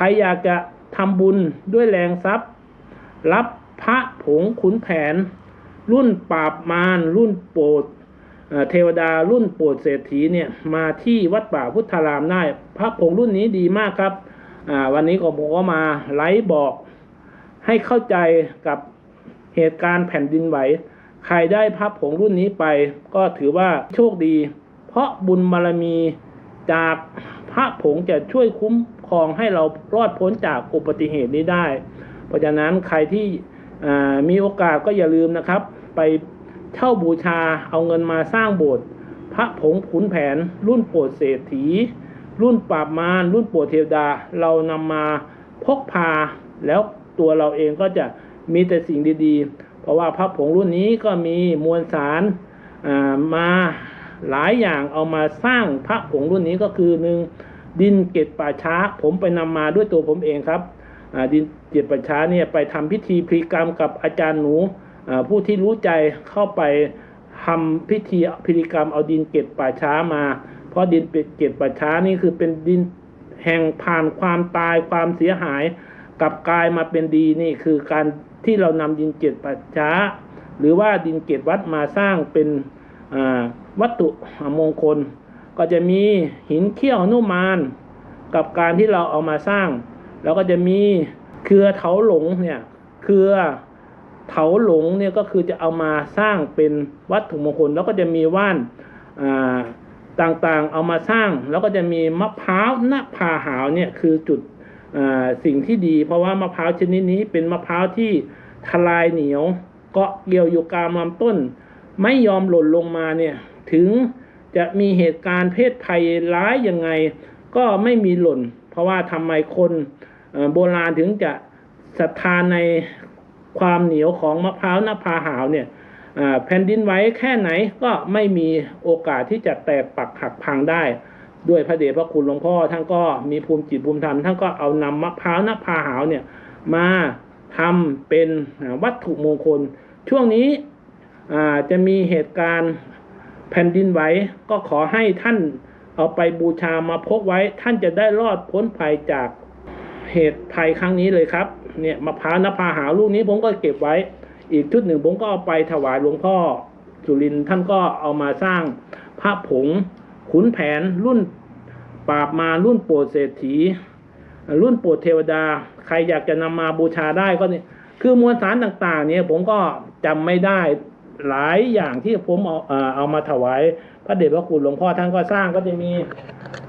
ใครอยากจะทำบุญด้วยแรงทรัพย์ รับพระผงขุนแผน รุ่นปราบมารรุ่นโปรดเทวดารุ่นโปรดเศรษฐีเนี่ยมาที่วัดป่าพุทธารามได้ พระผงรุ่นนี้ดีมากครับวันนี้ก็ผมก็มาไลฟ์บอกให้เข้าใจกับเหตุการณ์แผ่นดินไหว ใครได้พระผงรุ่นนี้ไป ก็ถือว่าโชคดี เพราะบุญบารมีจากพระผงจะช่วยคุ้ม ครองให้เรารอดพ้นจากอุบัติเหตุนี้ได้ เพราะฉะนั้นใครที่มีโอกาสก็อย่าลืมนะครับ ไปเช่าบูชาเอาเงินมาสร้างโบสถ์พระผงขุนแผน รุ่นโปรดเศรษฐี รุ่นปราบมารรุ่นโปรดเทวดา เรานำมาพกพาแล้วตัวเราเองก็จะมีแต่สิ่งดีๆ เพราะว่าพระผงรุ่นนี้ก็มีมวลสารมาหลายอย่างเอามาสร้างพระผงรุ่นนี้ก็คือหนึ่ง ดินเกตป่าช้า ผมไปนำมาด้วยตัวผมเองครับดินเกตป่าช้าเนี่ยไปทำพิธีพลีกรรมกับอาจารย์หนูผู้ที่รู้ใจเข้าไปทำพิธีพิธีกรรมเอาดินเกตป่าช้ามา เพราะดินเกตป่าช้านี่คือเป็นดินแห่งผ่านความตายความเสียหายกลับกลายมาเป็นดีนี่คือการที่เรานำดินเกตปัจฉาหรือว่าดินเกตวัดมาสร้างเป็นวัตถุมงคล ก็จะมีหินเขี้ยวนุมาน กับการที่เราเอามาสร้าง แล้วก็จะมีเครือเถาหลงเนี่ยเครือเถาหลงเนี่ยก็คือจะเอามาสร้างเป็นวัตถุมงคล แล้วก็จะมีว่านอ่าต่างๆเอามาสร้าง แล้วก็จะมีมะพร้าวหน้าพาหาวเนี่ยคือจุดอ่าสิ่งที่ดี เพราะว่ามะพร้าวชนิดนี้เป็นมะพร้าวที่ทลายเหนียว เกาะเกี่ยวอยู่กลางลำต้น ไม่ยอมหล่นลงมาเนี่ยถึง จะมีเหตุการณ์เพศภัยร้ายยังไง ก็ไม่มีหล่น เพราะว่าทำไมคนโบราณถึงจะศรัทธาในความเหนียวของมะพร้าวน้าพาหาวเนี่ยแผ่นดินไหวแค่ไหนก็ไม่มีโอกาสที่จะแตกปักหักพังได้ ด้วยพระเดชพระคุณหลวงพ่อท่านก็มีภูมิจิตภูมิธรรมท่านก็เอานำมะพร้าวน้าพาหาวเนี่ยมาทำเป็นวัตถุมงคล ช่วงนี้จะมีเหตุการณ์ แผ่นดินไหวก็ขอให้ท่านเอาไปบูชามาพกไว้ท่านจะได้รอดพ้นภัยจากเหตุภัยครั้งนี้เลยครับ เนี่ยมะพร้าวน้าพาหาลูกนี้ผมก็เก็บไว้ อีกชุดหนึ่งผมก็เอาไปถวายหลวงพ่อสุรินทร์ท่านก็เอามาสร้างพระผงขุนแผนรุ่นปราบมารรุ่นโปรดเศรษฐี รุ่นโปรดเทวดา ใครอยากจะนำมาบูชาได้ก็เนี่ยคือมวลสารต่างๆ เนี่ยผมก็จำไม่ได้ หลายอย่างที่ผมเอาเอ่อเอามาถวายพระเดชพระคุณหลวงพ่อท่านก็สร้างก็จะมี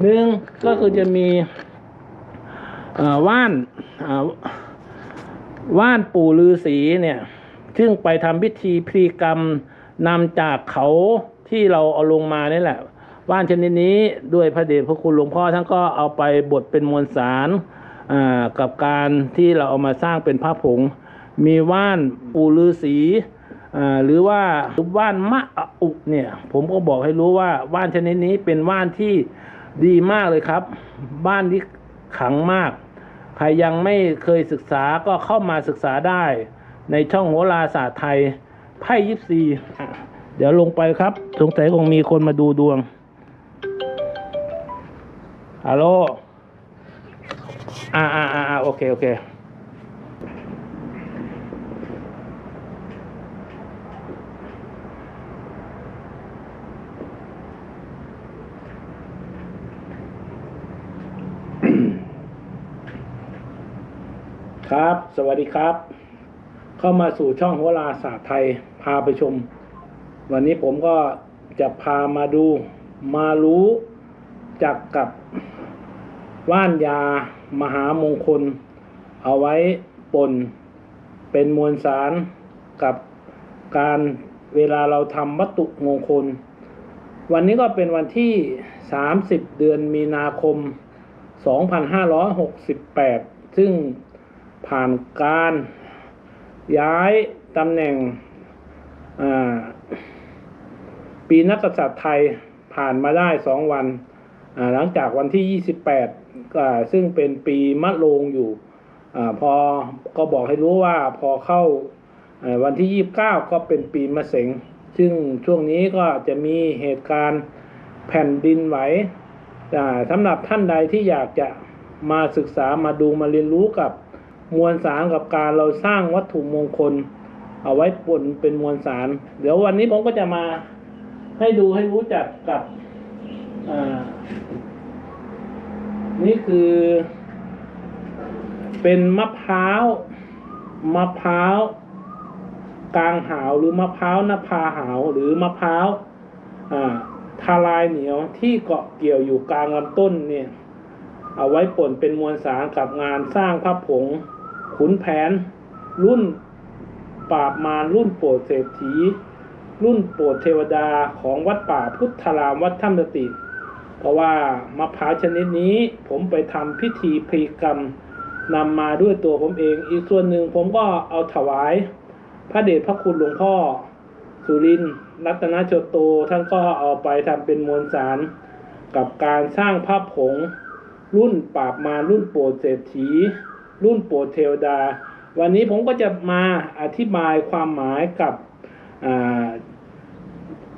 หนึ่งก็คือจะมีว่านว่านปู่ฤาษีเนี่ย ซึ่งไปทำพิธีพลีกรรมนำจากเขาที่เราเอาลงมานี่แหละ ว่านชนิดนี้ด้วยพระเดชพระคุณหลวงพ่อท่านก็เอาไปบดเป็นมวลสารกับการที่เราเอามาสร้างเป็นพระผง มีว่านปูฤาษีอ่า หรือว่าว่านมะอุเนี่ย ผมก็บอกให้รู้ว่าว่านชนิดนี้เป็นว่านที่ดีมากเลยครับ บ้านที่ขังมาก ใครยังไม่เคยศึกษาก็เข้ามาศึกษาได้ ในช่องโหราศาสตร์ไทยไพ่ยิปซีเดี๋ยวลงไปครับ สงสัยคงมีคนมาดูดวงฮัลโหลอ่าอ่าอ่าโอเค โอเค ครับ สวัสดีครับ เข้ามาสู่ช่องโหราศาสตร์ไทยพาไปชม วันนี้ผมก็จะพามาดูมารู้จักกับว่านยามหามงคล เอาไว้ปนเป็นมวลสารกับการเวลาเราทำวัตถุมงคล วันนี้ก็เป็นวันที่ 30 เดือนมีนาคม 2568 ซึ่ง ผ่านการย้ายตำแหน่งปีนักกษัตริย์ไทยผ่านมาได้สองวัน หลังจากวันที่ 28ก็ซึ่งเป็นปีมะโรงอยู่อพอก็บอกให้รู้ว่าพอเข้าวันที่ 29 ก็เป็นปีมะเสงซึ่งช่วงนี้ก็จะมีเหตุการณ์แผ่นดินไหวสำหรับท่านใดที่อยากจะมาศึกษามาดูมาเรียนรู้กับ มวลสารกับการเราสร้างวัตถุมงคล เอาไว้ปนเป็นมวลสาร เดี๋ยววันนี้ผมก็จะมาให้ดูให้รู้จักกับอ่านี่คือ เป็นมะพร้าวมะพร้าวกลางหาวหรือมะพร้าวนภาหาวหรือมะพร้าวอ่าทลายเหนียวที่เกาะเกี่ยวอยู่กลางลำต้นเนี่ย เอาไว้ป่นเป็นมวลสารกับงานสร้างพระผง ขุนแผน รุ่นปราบมารรุ่นโปรดเศรษฐี รุ่นโปรดเทวดาของวัดป่าพุทธารามวัดถ้ำติเพราะว่ามะพร้าวชนิดนี้ผมไปทำพิธีพรีกรรมนำมาด้วยตัวผมเอง อีกส่วนหนึ่งผมก็เอาถวาย พระเดชพระคุณหลวงพ่อ สุรินทร์รัตนโชโตท่านก็เอาไปทำเป็นมวลสาร กับการสร้างพระผง รุ่นปราบมารรุ่นโปรดเศรษฐี รุ่นโปรเทวดา วันนี้ผมก็จะมาอธิบายความหมายกับ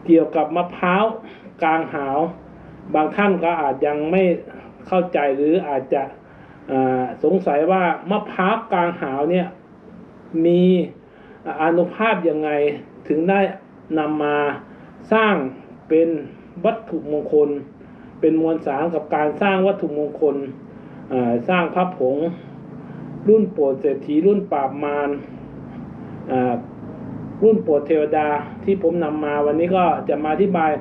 เกี่ยวกับมะพร้าวกลางหาว บางท่านก็อาจยังไม่เข้าใจหรืออาจจะสงสัยว่ามะพร้าวกลางหาวเนี่ยมีอนุภาพยังไงถึงได้นำมาสร้างเป็นวัตถุมงคล เป็นมวลสารกับการสร้างวัตถุมงคลสร้างพระผง รุ่นโปรดเศรษฐีรุ่นปราบมารรุ่นโปรดเทวดาที่ผมนำมาวันนี้ก็จะมาอธิบาย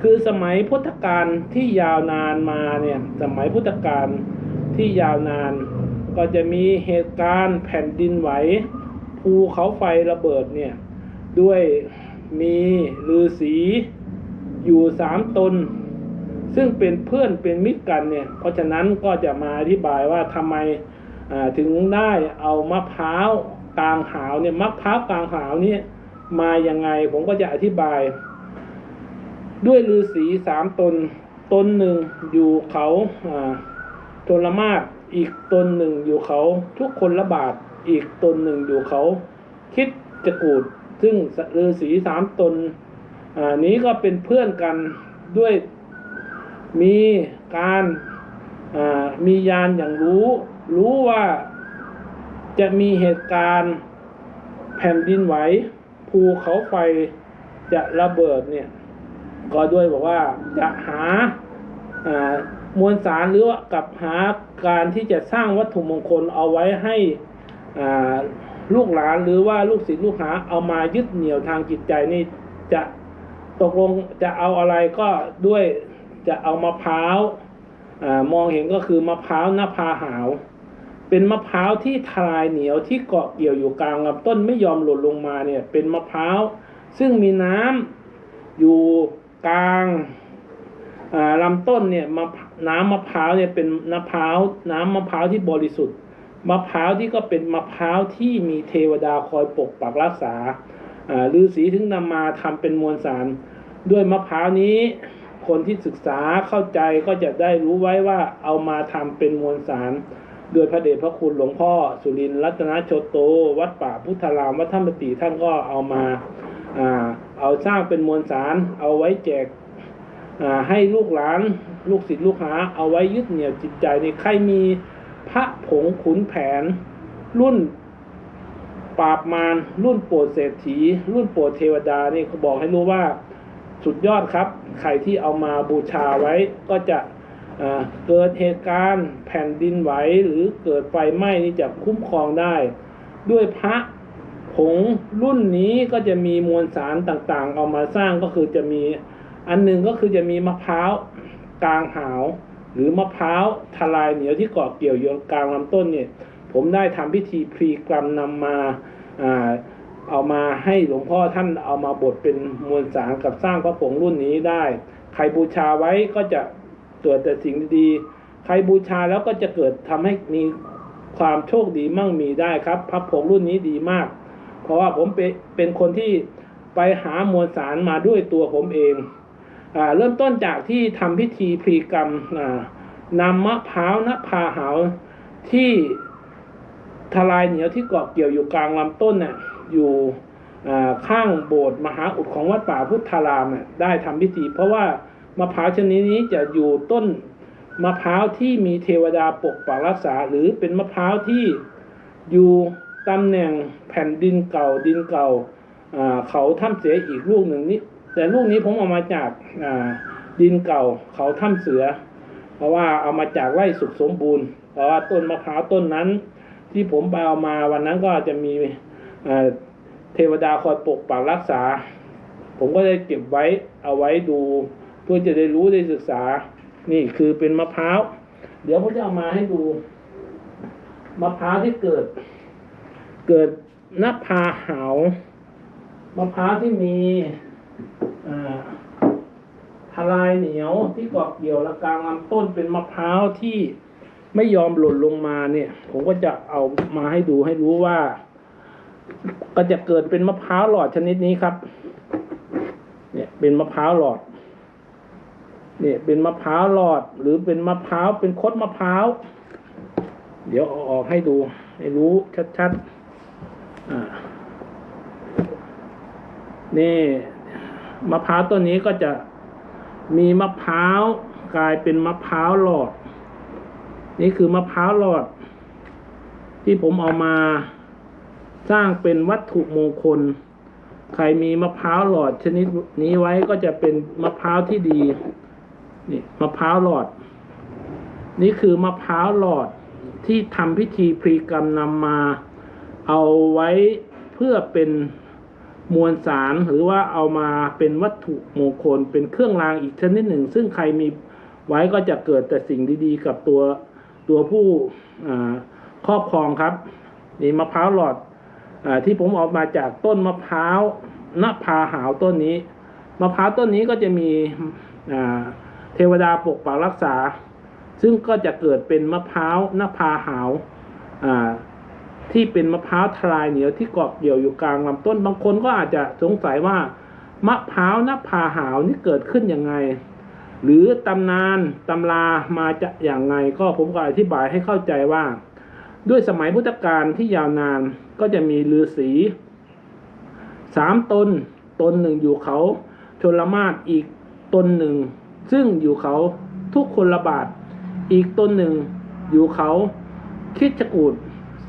คือสมัยพุทธกาลที่ยาวนานมาเนี่ยสมัยพุทธกาลที่ยาวนาน ก็จะมีเหตุการณ์แผ่นดินไหวภูเขาไฟระเบิดเนี่ยด้วยมีฤาษีอยู่สามตน ซึ่งเป็นเพื่อนเป็นมิตรกันเนี่ยเพราะฉะนั้นก็จะมาอธิบายว่าทำไม ถึงได้เอามะพร้าวกลางหาวเนี่ยมะพร้าวกลางหาวนี่มายังไงผมก็จะอธิบาย ด้วยฤาษีสามตน ตนหนึ่งอยู่เขาโทรมาศอีกตนหนึ่งอยู่เขาทุกคนละบาทอีกตนหนึ่งอยู่เขา คิดจะกูด ซึ่งฤาษีสามตนนี้ก็เป็นเพื่อนกันด้วยมีการมียานอย่างรู้ รู้ว่าจะมีเหตุการณ์แผ่นดินไหว ภูเขาไฟจะระเบิดเนี่ย ก็ด้วยบอกว่าจะหาอ่ามวลสารหรือว่ากับหาการที่จะสร้างวัตถุมงคลเอาไว้ให้อ่าลูกหลานหรือว่าลูกศิษย์ลูกหาเอามายึดเหนี่ยวทางจิตใจนี่จะตกลงจะเอาอะไรก็ด้วยจะเอามะพร้าวอามองเห็นก็คือมะพร้าวหนภาหาว เป็นมะพร้าวที่ทลายเหนียวที่เกาะเกี่ยวอยู่กลางลำต้นไม่ยอมหล่นลงมาเนี่ย เป็นมะพร้าวซึ่งมีน้ำอยู่กลางอ่าลำต้นเนี่ยน้ำมะพร้าวเนี่ยเป็นมะพร้าวน้ำมะพร้าวที่บริสุทธิ์มะพร้าวที่ก็เป็นมะพร้าวที่มีเทวดาคอยปกปักรักษาอ่าฤาษีถึงนำมาทำเป็นมวลสาร ด้วยมะพร้าวนี้ คนที่ศึกษาเข้าใจก็จะได้รู้ไว้ว่าเอามาทำเป็นมวลสาร โดยพระเดชพระคุณหลวงพ่อสุรินทร์รัตนโชโต วัดป่าพุทธารามวัดธรรมติท่านก็เอามาอ่าเอาสร้างเป็นมวลสารเอาไว้แจกอ่าให้ลูกหลานลูกศิษย์ลูกหา เอาไว้ยึดเหนี่ยวจิตใจในใครมีพระผงขุนแผน รุ่นปราบมารรุ่นโปรดเศรษฐี รุ่นโปรดเทวดานี่เขาบอกให้รู้ว่าสุดยอดครับ ใครที่เอามาบูชาไว้ก็จะ เกิดเหตุการณ์แผ่นดินไหวหรือเกิดไฟไหม้นี่จะคุ้มครองได้ ด้วยพระผงรุ่นนี้ก็จะมีมวลสารต่างๆ เอามาสร้างก็คือจะมีอันหนึ่งก็คือจะมีมะพร้าวกลางหาว หรือมะพร้าวทลายเหนียวที่เกาะเกี่ยวอยู่กลางลำต้นเนี่ยผมได้ทำพิธีพรีกรรมนำมาอ่าเอามาให้หลวงพ่อท่านเอามาบดเป็นมวลสารกับสร้างพระผงรุ่นนี้ได้ ใครบูชาไว้ก็จะ เกิดแต่สิ่งดีๆ ใครบูชาแล้วก็จะเกิดทำให้มีความโชคดีมั่งมีได้ครับพระผงรุ่นนี้ดีมาก เพราะว่าผมเป็นเป็นคนที่ไปหามวลสารมาด้วยตัวผมเองอเริ่มต้นจากที่ทำพิธีพรีกรรมอ่านำมะพร้าวนภาหาวที่ทลายเหนียวที่เกาะเกี่ยวอยู่กลางลำต้นเนี่ยอยู่ข้างโบสถ์มหาอุดของวัดป่าพุทธารามเนี่ยได้ทำพิธีเพราะว่า มะพร้าวชนิดนี้จะอยู่ต้นมะพร้าวที่มีเทวดาปกปักรักษา หรือเป็นมะพร้าวที่อยู่ตำแหน่งแผ่นดินเก่าดินเก่าเขาถ้ำเสืออีกลูกหนึ่งนี่แต่ลูกนี้ผมเอามาจากาดินเก่าเขาถ้ำเสือ เพราะว่าเอามาจากไร่สุขสมบูรณ์ เพราะว่าต้นมะพร้าวต้นนั้น ที่ผมไปเอามาวันนั้นก็จะมีเอ่อเทวดาคอยปกปักรักษา ผมก็ได้เก็บไว้เอาไว้ดู เพื่อจะได้รู้ได้ศึกษา นี่คือเป็นมะพร้าว เดี๋ยวผมจะเอามาให้ดูมะพร้าวที่เกิด เกิดนภาหาวมะพร้าวที่มีอทลายเหนียวที่เกาะเกี่ยวและกลางลำต้นเป็นมะพร้าวที่ไม่ยอมหล่นลงมาเนี่ย ผมก็จะเอามาให้ดูให้รู้ว่า ก็จะเกิดเป็นมะพร้าวหลอดชนิดนี้ครับ เนี่ยเป็นมะพร้าวหลอด เนี่ยเป็นมะพร้าวหลอดหรือเป็นมะพร้าวเป็นคดมะพร้าว เดี๋ยวเอาออกให้ดูให้รู้ชัดๆอ่านี่มะพร้าวต้นนี้ก็จะมีมะพร้าวกลายเป็นมะพร้าวหลอด นี่คือมะพร้าวหลอด ที่ผมเอามาสร้างเป็นวัตถุมงคล ใครมีมะพร้าวหลอดชนิดนี้ไว้ก็จะเป็นมะพร้าวที่ดี นี่มะพร้าวหลอด นี่คือมะพร้าวหลอดที่ทำพิธีพรีกรรมนำมา เอาไว้เพื่อเป็นมวลสารหรือว่าเอามาเป็นวัตถุมงคล เป็นเครื่องรางอีกชนิดหนึ่ง ซึ่งใครมีไว้ก็จะเกิดแต่สิ่งดีๆ กับตัวตัวผู้ครอบครองครับ นี่มะพร้าวหลอดอที่ผมออกมาจากต้นมะพร้าวหน้าพาหาวต้นนี้ มะพร้าวต้นนี้ก็จะมีอ่า เทวดาปกปักรักษา ซึ่งก็จะเกิดเป็นมะพร้าวหน้าพาหาวที่เป็นมะพร้าวทลายเหนียวที่เกาะเกี่ยวอยู่กลางลำต้น บางคนก็อาจจะสงสัยว่ามะพร้าวหน้าพาหาวนี่เกิดขึ้นยังไง หรือตำนานตำรามาจะอย่างไง ก็ผมก็อธิบายให้เข้าใจว่า ด้วยสมัยพุทธกาลที่ยาวนานก็จะมีฤาษีสามตน ตนหนึ่งอยู่เขาชนละมาศอีกตนหนึ่ง ซึ่งอยู่เขาทุกคนละบาท อีกตนหนึ่งอยู่เขาคิดจกูด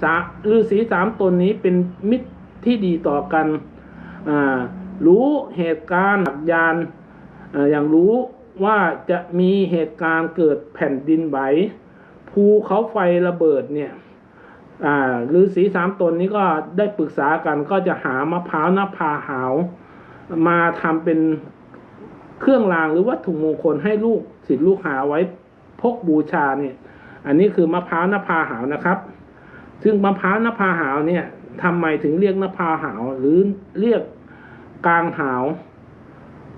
สาฤาษีสามตนนี้เป็นมิตรที่ดีต่อกัน รู้เหตุการณ์หลักยานออย่างรู้ว่าจะมีเหตุการณ์เกิดแผ่นดินไหวภูเขาไฟระเบิดเนี่ยฤาษีสามตนนี้ก็ได้ปรึกษากันก็จะหามะพร้าวน้าพาหาว มาทำเป็น เครื่องรางหรือวัตถุมงคลให้ลูกศิษย์ลูกหาไว้พกบูชาเนี่ย อันนี้คือมะพร้าวน้าพาหาวนะครับ ซึ่งมะพร้าวน้าพาหาวเนี่ยทำไมถึงเรียกน้าพาหาวหรือเรียกกลางหาว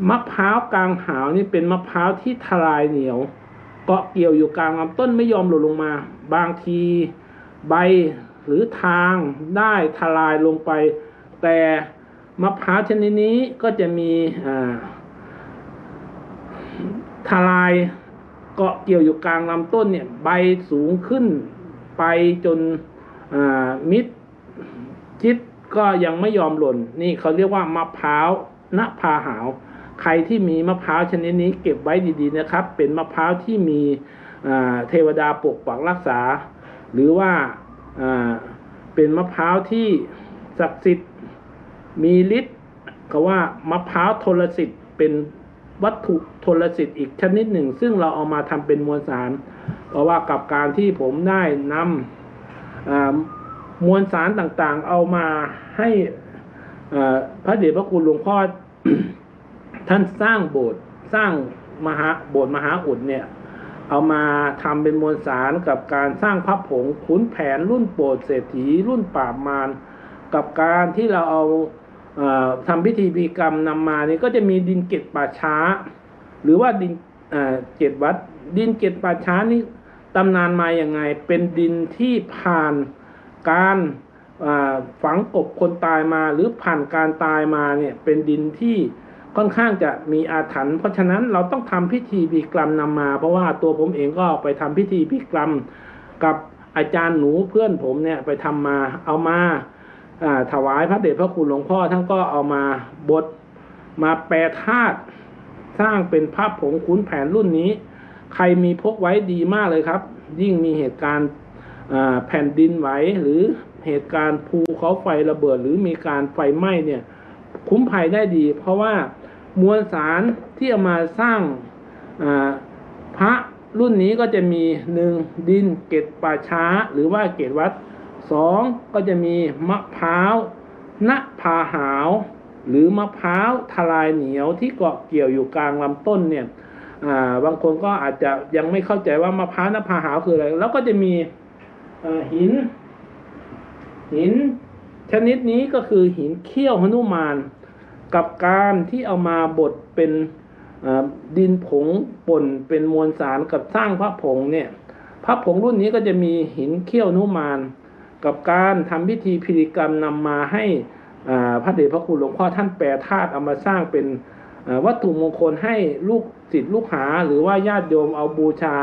มะพร้าวกลางหาวนี่เป็นมะพร้าวที่ทลายเหนียวเกาะเกี่ยวอยู่กลางลำต้นไม่ยอมหล่นลงมา บางทีใบหรือทางได้ทลายลงไป แต่มะพร้าวชนิดนี้ก็จะมีอ่า ทลายเกาะเกี่ยวอยู่กลางลำต้นเนี่ยใบสูงขึ้นไปจนมิดจิตก็ยังไม่ยอมหล่นนี่เขาเรียกว่ามะพร้าวณพาหาว ใครที่มีมะพร้าวชนิดนี้เก็บไว้ดีๆนะครับ เป็นมะพร้าวที่มีเทวดาปกปักรักษา หรือว่าเป็นมะพร้าวที่ศักดิ์สิทธิ์มีฤทธิ์ก็ว่ามะพร้าวทรสิทธิ์เป็น วัตถุโทรสิทธิ์อีกชนิดหนึ่ง ซึ่งเราเอามาทำเป็นมวลสาร เพราะว่ากับการที่ผมได้นำอ่ามวลสารต่างๆ เอามาให้พระเดชพระคุณหลวงพ่อท่านสร้างโบสถ์สร้างมหาโบสถ์มหาอุดเนี่ย เอามาทำเป็นมวลสารกับการสร้างพระผงขุนแผนรุ่นโปรดเศรษฐีรุ่นปราบมารกับการที่เราเอา ทำพิธีพิกรรมนำมานี่ก็จะมีดินเกตป่าช้า หรือว่าดินเกตวัด ดินเกตป่าช้านี่ตำนานมาอย่างไง เป็นดินที่ผ่านการฝังกบคนตายมาหรือผ่านการตายมาเนี่ยเป็นดินที่ค่อนข้างจะมีอาถรรพ์เพราะฉะนั้นเราต้องทำพิธีพิกรรมนำมา เพราะว่าตัวผมเองก็ไปทำพิธีพิกรรมกับอาจารย์หนูเพื่อนผมเนี่ยไปทำมาเอามา ถวายพระเดชพระคุณหลวงพ่อท่านก็เอามาบดมาแปรธาตุสร้างเป็นภาพผงขุนแผนรุ่นนี้ ใครมีพกไว้ดีมากเลยครับ ยิ่งมีเหตุการณ์แผ่นดินไหวหรือเหตุการณ์ภูเขาไฟระเบิด หรือมีการไฟไหม้เนี่ย คุ้มภัยได้ดี เพราะว่ามวลสารที่เอามาสร้างพระรุ่นนี้ก็จะมีหนึ่งดินเกตป่าช้า หรือว่าเกตวัด สองก็จะมีมะพร้าวณพาหาว หรือมะพร้าวทลายเหนียวที่เกาะเกี่ยวอยู่กลางลำต้นเนี่ยาบางคนก็อาจจะยังไม่เข้าใจว่ามะพร้าวนภาหาวคืออะไร แล้วก็จะมีหิน หิน ชนิดนี้ก็คือหินเขี้ยวหนุมานกับการที่เอามาบดเป็นดินผงป่นเป็นมวลสารกับสร้างพระผงเนี่ยพระผงรุ่นนี้ก็จะมีหินเขี้ยวหนุมาน กับการทำพิธีพิธีกรรมนำมาให้พระเดชพระคุณหลวงพ่อท่านแปรธาตุเอามาสร้างเป็นวัตถุมงคลให้ลูกศิษย์ลูกหา หรือว่าญาติโยมเอาบูชา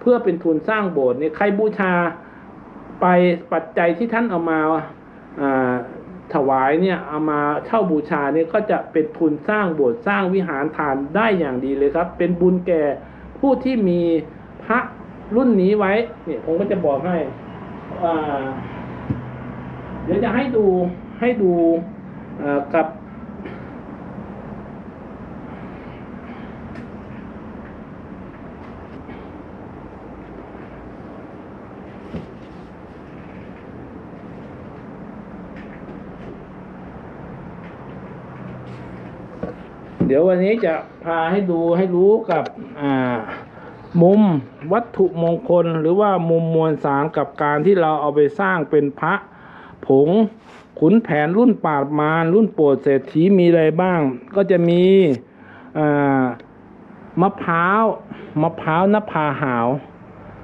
เพื่อเป็นทุนสร้างโบสถ์เนี่ยใครบูชาไปปัจจัยที่ท่านเอามาถวายเนี่ยเอามาเช่าบูชาเนี่ยก็จะเป็นทุนสร้างโบสถ์สร้างวิหารทานได้อย่างดีเลยครับ เป็นบุญแก่ผู้ที่มีพระรุ่นนี้ไว้เนี่ยผมก็จะบอกให้ เดี๋ยวจะให้ดูให้ดูกับ เดี๋ยววันนี้จะพาให้ดูให้รู้กับ อ่า มุมวัตถุมงคลหรือว่ามุมมวลสารกับการที่เราเอาไปสร้างเป็นพระผงขุนแผนรุ่นปราดมารรุ่นโปรดเศรษฐีมีอะไรบ้าง ก็จะมีมะพร้าวมะพร้าวนภาหาว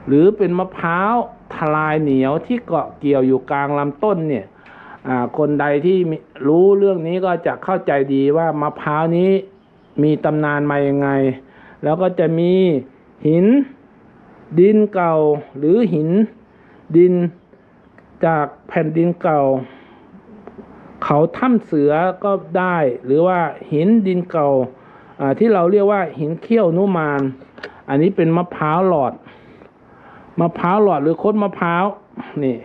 หรือเป็นมะพร้าวทลายเหนียวที่เกาะเกี่ยวอยู่กลางลำต้นเนี่ยคนใดที่รู้เรื่องนี้ก็จะเข้าใจดีว่ามะพร้าวนี้มีตำนานมายังไง แล้วก็จะมี หิน ดินเก่าหรือหิน ดินจากแผ่นดินเก่า เขาถ้ำเสือก็ได้ หรือว่าหินดินเก่าที่เราเรียกว่าหินเขี้ยวนุมาน อันนี้เป็นมะพร้าวหลอด มะพร้าวหลอดหรือคดมะพร้าว นี่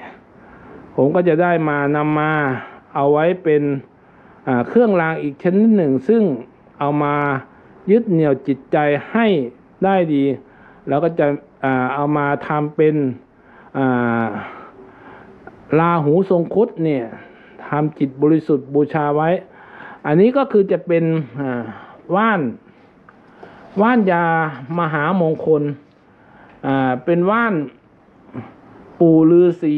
ผมก็จะได้มานำมาเอาไว้เป็นเครื่องรางอีกชนิดหนึ่ง ซึ่งเอามายึดเหนี่ยวจิตใจให้ ได้ดีแล้วก็จะเอามาทำเป็นลาหูทรงคุดเนี่ยทำจิตบริสุทธิ์บูชาไว้ อันนี้ก็คือจะเป็นว่านว่านยามหามงคลเป็นว่านปู่ฤาษี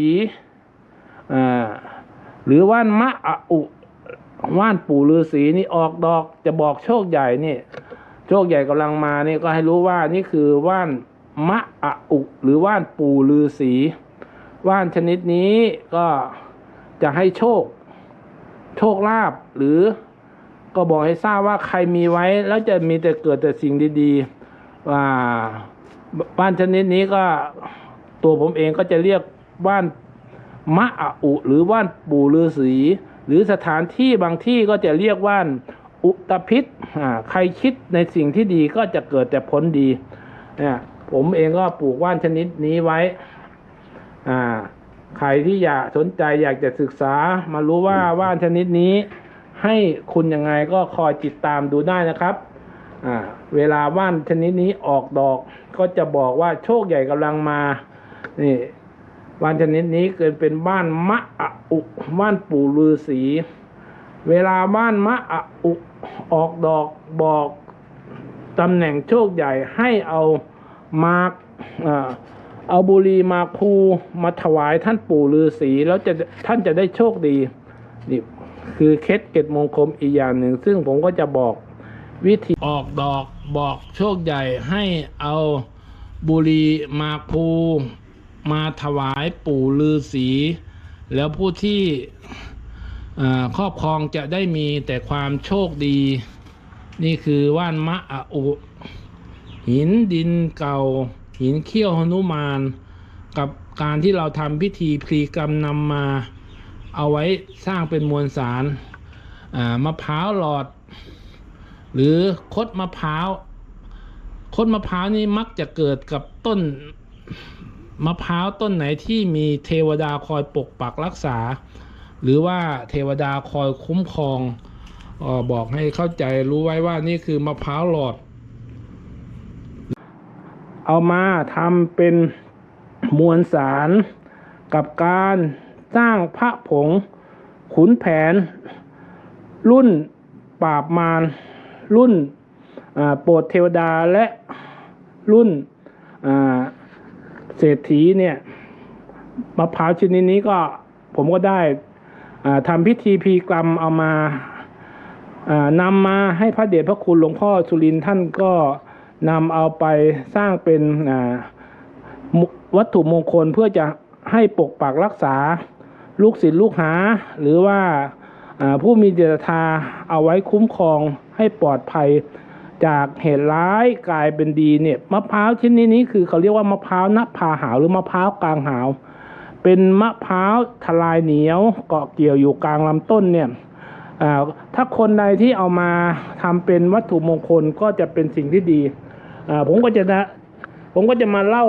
อหรือว่านมะอะอุว่านปู่ฤาษีนี่ออกดอกจะบอกโชคใหญ่นี่ โชคใหญ่กำลังมานี่ก็ให้รู้ว่านี่คือว่านมะอะอุหรือว่านปู่ฤาษีว่านชนิดนี้ก็จะให้โชค โชคลาภหรือก็บอกให้ทราบว่าใครมีไว้ แล้วจะมีแต่เกิดแต่สิ่งดีๆว่าบ้านชนิดนี้ก็ตัวผมเองก็จะเรียกบ้านมะอะอุหรือว่านปู่ฤาษีหรือสถานที่บางที่ก็จะเรียกว่าน อุตพิษใครคิดในสิ่งที่ดีก็จะเกิดแต่ผลดีเนี่ยผมเองก็ปลูกว่านชนิดนี้ไว้ใครที่อยากสนใจอยากจะศึกษา มารู้ว่าว่านชนิดนี้ ให้คุณยังไงก็คอยติดตามดูได้นะครับเวลาว่านชนิดนี้ออกดอก ก็จะบอกว่าโชคใหญ่กำลังมา นี่ว่านชนิดนี้เกิดเป็นบ้านมะอุว่านปู่ฤาษี เวลาบ้านมะอะอุออกดอกบอกตำแหน่งโชคใหญ่ให้เอามาเอาบุรีมาคูมาถวายท่านปู่ฤาษีแล้วจะท่านจะได้โชคดีนี่คือเคล็ดเกตมงคลอีกอย่างหนึ่ง ซึ่งผมก็จะบอกวิธีออกดอกบอกโชคใหญ่ให้เอาบุรีมาคูมาถวายปู่ฤาษีแล้วผู้ที่ ครอบครองจะได้มีแต่ความโชคดี นี่คือว่านมะอะอุ หินดินเก่า หินเขี้ยวหนุมาน กับการที่เราทำพิธีพลีกรรมนำมา เอาไว้สร้างเป็นมวลสารมะพร้าวหลอด หรือคดมะพร้าวต้นมะพร้าวนี่มักจะเกิดกับต้นมะพร้าวต้นไหนที่มีเทวดาคอยปกปักรักษา หรือว่าเทวดาคอยคุ้มครองออบอกให้เข้าใจรู้ไว้ว่านี่คือมะพร้าวหลอด เอามาทำเป็นมวลสารกับการสร้างพระผงขุนแผน รุ่นปราบมารรุ่นโปรดเทวดาและรุ่นเศรษฐีเนี่ยมะพร้าวชนิดนี้ก็ผมก็ได้ ทำพิธีพีกรรมเอามาอ่านำมาให้พระเดชพระคุณหลวงพ่อสุรินทร์ท่านก็นำเอาไปสร้างเป็นวัตถุมงคลเพื่อจะให้ปกปักรักษาลูกศิษย์ลูกหา หรือว่าผู้มีเจตนาเอาไว้คุ้มครองให้ปลอดภัยจากเหตุร้ายกลายเป็นดีเนี่ยมะพร้าวชนิดนี้คือเขาเรียกว่ามะพร้าวนภาหาวหรือมะพร้าวกลางหาว เป็นมะพร้าวทลายเหนียวเกาะเกี่ยวอยู่กลางลำต้นเนี่ยถ้าคนใดที่เอามาทำเป็นวัตถุมงคลก็จะเป็นสิ่งที่ดี ผมก็จะนะผมก็จะมาเล่า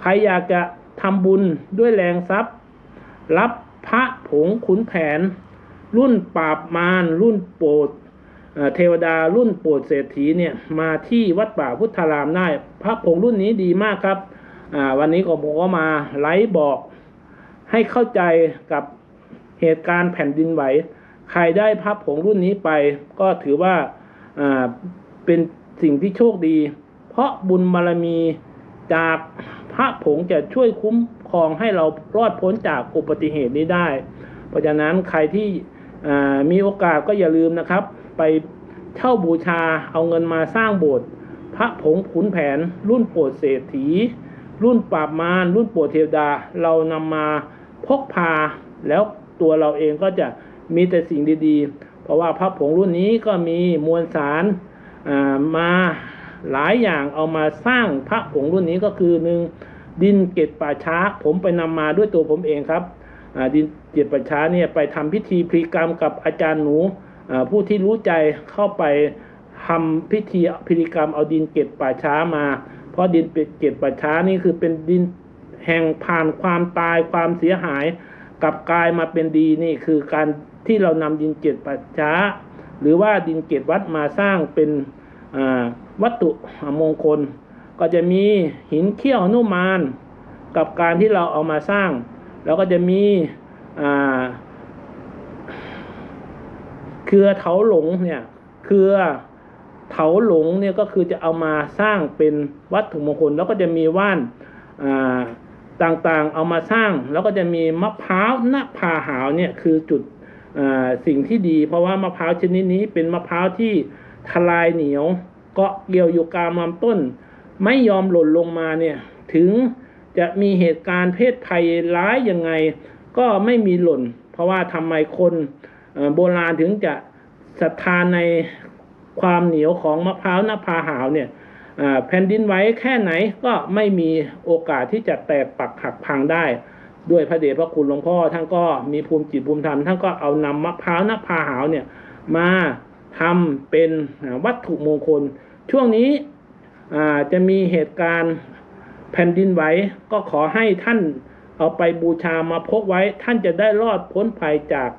ใครอยากจะทำบุญด้วยแรงทรัพย์ รับพระผงขุนแผน รุ่นปราบมารรุ่นโปรดเทวดารุ่นโปรดเศรษฐีเนี่ยมาที่วัดป่าพุทธารามได้ พระผงรุ่นนี้ดีมากครับ อ่าวันนี้ก็ผมก็มาไลฟ์บอกให้เข้าใจกับเหตุการณ์แผ่นดินไหว ใครได้พระผงรุ่นนี้ไป ก็ถือว่าอ่าเป็นสิ่งที่โชคดี เพราะบุญบารมีจากพระผงจะช่วยคุ้มครองให้เรารอดพ้นจากอุบัติเหตุนี้ได้ เพราะฉะนั้นใครที่มีโอกาสก็อย่าลืมนะครับ ไปเช่าบูชาเอาเงินมาสร้างโบสถ์พระผงขุนแผนรุ่นโปรดเศรษฐี รุ่นปราบมารรุ่นปรดเทวดา เรานำมาพกพา แล้วตัวเราเองก็จะมีแต่สิ่งดีๆ เพราะว่าพระผงรุ่นนี้ก็มีมวลสารมาหลายอย่างเอามาสร้างพระผงรุ่นนี้ก็คือหนึ่งดินเกตป่าช้า ผมไปนำมาด้วยตัวผมเองครับดินเกตป่าช้าเนี่ยไปทำพิธีพรีกรรมกับอาจารย์หนูผู้ที่รู้ใจเข้าไปทำพิธีพิธีกรรมเอาดินเกตป่าช้ามา เพราะดินเกตป่าช้านี่คือเป็นดินแห่งผ่านความตายความเสียหายกลับกลายมาเป็นดีนี่คือการที่เรานำดินเกตปัจฉาหรือว่าดินเกตวัดมาสร้างเป็นวัตถุมงคล ก็จะมีหินเขี้ยวนุมาน กับการที่เราเอามาสร้าง แล้วก็จะมีเครือเถาหลงเนี่ยเครือ เถาหลงเนี่ยก็คือจะเอามาสร้างเป็นวัตถุมงคล แล้วก็จะมีว่านต่างๆเอามาสร้าง แล้วก็จะมีมะพร้าวหน้าพาหาวเนี่ยคือจุดสิ่งที่ดี เพราะว่ามะพร้าวชนิดนี้เป็นมะพร้าวที่ทลายเหนียว เกาะเกี่ยวอยู่กลางลำต้น ไม่ยอมหล่นลงมาเนี่ยถึงจะมีเหตุการณ์เพศภัยร้ายยังไง ก็ไม่มีหล่น เพราะว่าทำไมคนโบราณถึงจะศรัทธาใน ความเหนียวของมะพร้าวหน้าพาหาวเนี่ยแผ่นดินไหวแค่ไหนก็ไม่มีโอกาสที่จะแตกปักหักพังได้ ด้วยพระเดชพระคุณหลวงพ่อท่านก็มีภูมิจิตภูมิธรรมท่านก็เอานำมะพร้าวน้ำพาหาวเนี่ยมาทำเป็นวัตถุมงคล ช่วงนี้จะมีเหตุการณ์แผ่นดินไหวก็ขอให้ท่านเอาไปบูชามาพกไว้ท่านจะได้รอดพ้นภัยจาก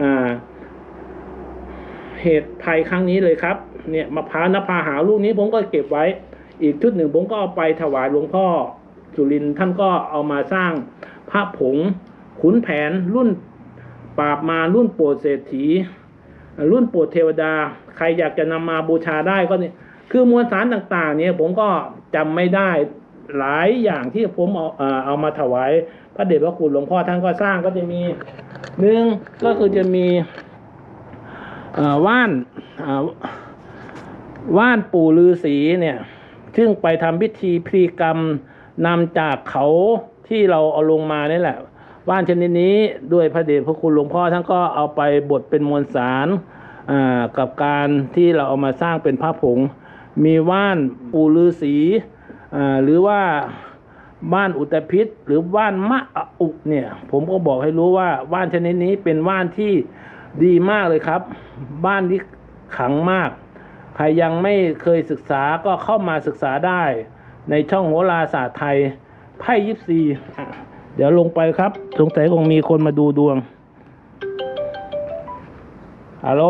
อ่า เหตุภัยครั้งนี้เลยครับเนี่ยมะพร้าวนภาหาลูกนี้ผมก็เก็บไว้ อีกชุดหนึ่งผมก็เอาไปถวายหลวงพ่อสุรินท่านก็เอามาสร้างพระผงขุนแผนรุ่นปราบมารุ่นโปรดเศรษฐี รุ่นโปรดเทวดา ใครอยากจะนำมาบูชาได้ก็เนี่ยคือมวลสารต่างๆ เนี่ยผมก็จำไม่ได้หลายอย่างที่ผมเอาเอ่อเอามาถวายพระเดชพระคุณหลวงพ่อท่านก็สร้างก็จะมีหนึ่งก็คือจะมี ว่านว่านปู่ฤาษีเนี่ย ซึ่งไปทำพิธีพรีกรรมนำจากเขาที่เราเอาลงมานี่แหละ ว่านชนิดนี้ด้วยพระเดชพระคุณหลวงพ่อท่านก็เอาไปบดเป็นมวลสารกับการที่เราเอามาสร้างเป็นพระผง มีว่านปู่ฤาษีอ่าหรือว่าว่านอุตพิษหรือว่านมะอุเนี่ย ผมก็บอกให้รู้ว่าว่านชนิดนี้เป็นว่านที่ ดีมากเลยครับ บ้านที่ขังมาก ใครยังไม่เคยศึกษาก็เข้ามาศึกษาได้ ในช่องโหราศาสตร์ไทย ไพ่ยิปซีเดี๋ยวลงไปครับ สงสัยคงมีคนมาดูดวงฮัลโหล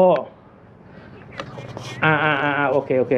อ่าอ่าอ่าโอเค โอเค